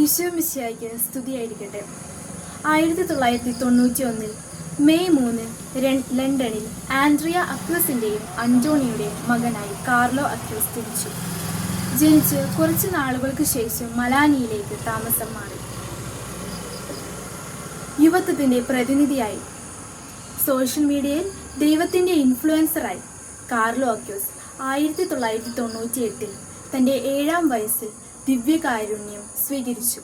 ഈശോ മിശിയായിക്ക് സ്തുതിയായിരിക്കട്ടെ. ആയിരത്തി തൊള്ളായിരത്തി തൊണ്ണൂറ്റി ഒന്നിൽ മെയ് മൂന്ന് ലണ്ടനിൽ ആൻഡ്രിയ അക്വസിന്റെയും അന്റോണിയുടെയും മകനായി കാർലോ അക്വസ് ജനിച്ചു. ജനിച്ച് കുറച്ച് നാളുകൾക്ക് ശേഷം മലാനിയിലേക്ക് താമസം മാറി. യുവത്വത്തിന്റെ പ്രതിനിധിയായി. സോഷ്യൽ മീഡിയയിൽ ദൈവത്തിന്റെ ഇൻഫ്ലുവൻസറായി കാർലോ അക്യൂസ് ആയിരത്തി തൊള്ളായിരത്തി തൊണ്ണൂറ്റി എട്ടിൽ തന്റെ ഏഴാം വയസ്സിൽ ദിവ്യകാരുണ്യം സ്വീകരിച്ചു.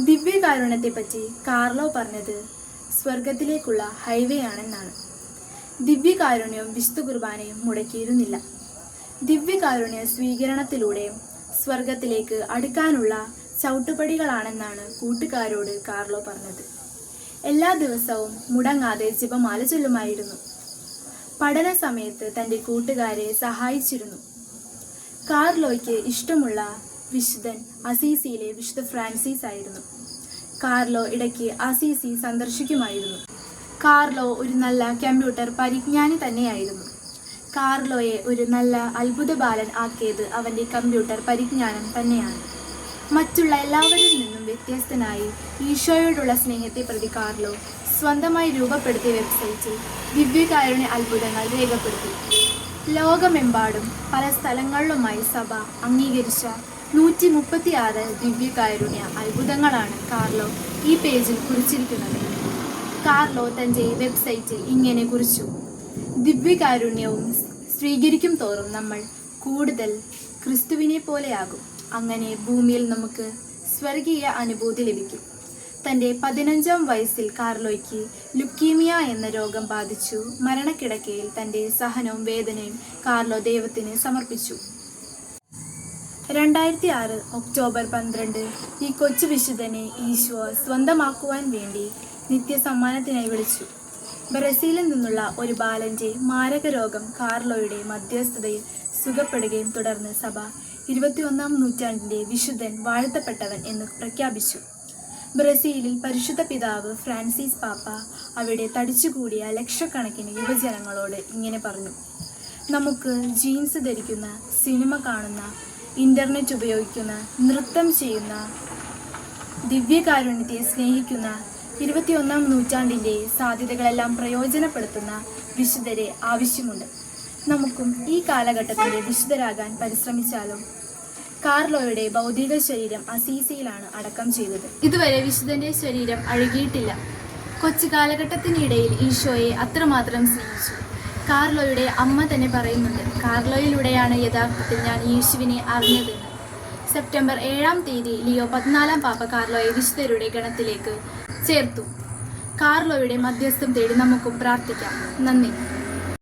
ദിവ്യകാരുണ്യത്തെപ്പറ്റി കാർലോ പറഞ്ഞത് സ്വർഗത്തിലേക്കുള്ള ഹൈവേ ആണെന്നാണ്. ദിവ്യകാരുണ്യവും വിശുദ്ധ കുർബാനയും മുടക്കിയിരുന്നില്ല. ദിവ്യകാരുണ്യ സ്വീകരണത്തിലൂടെ സ്വർഗത്തിലേക്ക് അടുക്കാനുള്ള ചവിട്ടുപടികളാണെന്നാണ് കൂട്ടുകാരോട് കാർലോ പറഞ്ഞത്. എല്ലാ ദിവസവും മുടങ്ങാതെ ജപമാല ചൊല്ലുമായിരുന്നു. പഠന സമയത്ത് തന്റെ കൂട്ടുകാരെ സഹായിച്ചിരുന്നു. കാർലോയ്ക്ക് ഇഷ്ടമുള്ള വിശുദ്ധൻ അസീസിയിലെ വിശുദ്ധ ഫ്രാൻസിസ് ആയിരുന്നു. കാർലോ ഇടയ്ക്ക് അസീസി സന്ദർശിക്കുമായിരുന്നു. കാർലോ ഒരു നല്ല കമ്പ്യൂട്ടർ പരിജ്ഞാനി തന്നെയായിരുന്നു. കാർലോയെ ഒരു നല്ല അത്ഭുത ബാലൻ ആക്കിയത് അവന്റെ കമ്പ്യൂട്ടർ പരിജ്ഞാനം തന്നെയാണ്. മറ്റുള്ള എല്ലാവരിൽ നിന്നും വ്യത്യസ്തനായി ഈശോയോടുള്ള സ്നേഹത്തെ പ്രതി കാർലോ സ്വന്തമായി രൂപപ്പെടുത്തിയ വെബ്സൈറ്റിൽ ദിവ്യകാരുണ്യ അത്ഭുതങ്ങൾ രേഖപ്പെടുത്തി. ലോകമെമ്പാടും പല സ്ഥലങ്ങളിലുമായി സഭ അംഗീകരിച്ച നൂറ്റി മുപ്പത്തി മുപ്പത്തിയാറ് ദിവ്യകാരുണ്യ അത്ഭുതങ്ങളാണ് കാർലോ ഈ പേജിൽ കുറിച്ചിരിക്കുന്നത്. കാർലോ തന്റെ വെബ്സൈറ്റിൽ ഇങ്ങനെ കുറിച്ചു. ദിവ്യകാരുണ്യവും സ്വീകരിക്കും തോറും നമ്മൾ കൂടുതൽ ക്രിസ്തുവിനെ പോലെയാകും അങ്ങനെ ഭൂമിയിൽ നമുക്ക് സ്വർഗീയ അനുഭൂതി ലഭിക്കും. തന്റെ പതിനഞ്ചാം വയസ്സിൽ കാർലോയ്ക്ക് ലുക്കീമിയ എന്ന രോഗം ബാധിച്ചു. മരണക്കിടക്കയിൽ തന്റെ സഹനവും വേദനയും കാർലോ ദൈവത്തിന് സമർപ്പിച്ചു. രണ്ടായിരത്തി ആറ് ഒക്ടോബർ പന്ത്രണ്ട് ഈ കൊച്ചു വിശുദ്ധനെ ഈശോ സ്വന്തമാക്കുവാൻ വേണ്ടി നിത്യസമ്മാനത്തിനായി വിളിച്ചു. ബ്രസീലിൽ നിന്നുള്ള ഒരു ബാലന്റെ മാരക രോഗം കാർലോയുടെ മധ്യസ്ഥതയിൽ സുഖപ്പെടുകയും തുടർന്ന് സഭ ഇരുപത്തിയൊന്നാം നൂറ്റാണ്ടിന്റെ വിശുദ്ധൻ വാഴ്ത്തപ്പെട്ടവൻ എന്ന് പ്രഖ്യാപിച്ചു. ബ്രസീലിൽ പരിശുദ്ധ പിതാവ് ഫ്രാൻസിസ് പാപ്പ അവിടെ തടിച്ചുകൂടിയ ലക്ഷക്കണക്കിന് യുവജനങ്ങളോട് ഇങ്ങനെ പറഞ്ഞു. നമുക്ക് ജീൻസ് ധരിക്കുന്ന സിനിമ കാണുന്ന ഇന്റർനെറ്റ് ഉപയോഗിക്കുന്ന നൃത്തം ചെയ്യുന്ന ദിവ്യകാരുണ്യത്തെ സ്നേഹിക്കുന്ന ഇരുപത്തിയൊന്നാം നൂറ്റാണ്ടിന്റെ സാധ്യതകളെല്ലാം പ്രയോജനപ്പെടുത്തുന്ന വിശുദ്ധരെ ആവശ്യമുണ്ട്. നമുക്കും ഈ കാലഘട്ടത്തിന്റെ വിശുദ്ധരാകാൻ പരിശ്രമിച്ചാലോ കാർലോയുടെ ഭൗതിക ശരീരം അസീസിയിലാണ് അടക്കം ചെയ്തത്. ഇതുവരെ വിശുദ്ധന്റെ ശരീരം അഴുകിയിട്ടില്ല. കൊച്ചു കാലഘട്ടത്തിനിടയിൽ ഈശോയെ അത്രമാത്രം സ്നേഹിച്ചു. കാർലോയുടെ അമ്മ തന്നെ പറയുന്നുണ്ട് കാർലോയിലൂടെയാണ് യഥാർത്ഥത്തിൽ ഞാൻ യേശുവിനെ അറിഞ്ഞതെന്ന് സെപ്റ്റംബർ ഏഴാം തീയതി ലിയോ പതിനാലാം പാപ്പ കാർലോയെ വിശുദ്ധരുടെ ഗണത്തിലേക്ക് ചേർത്തു. കാർലോയുടെ മധ്യസ്ഥം തേടി നമുക്കും പ്രാർത്ഥിക്കാം. നന്ദി.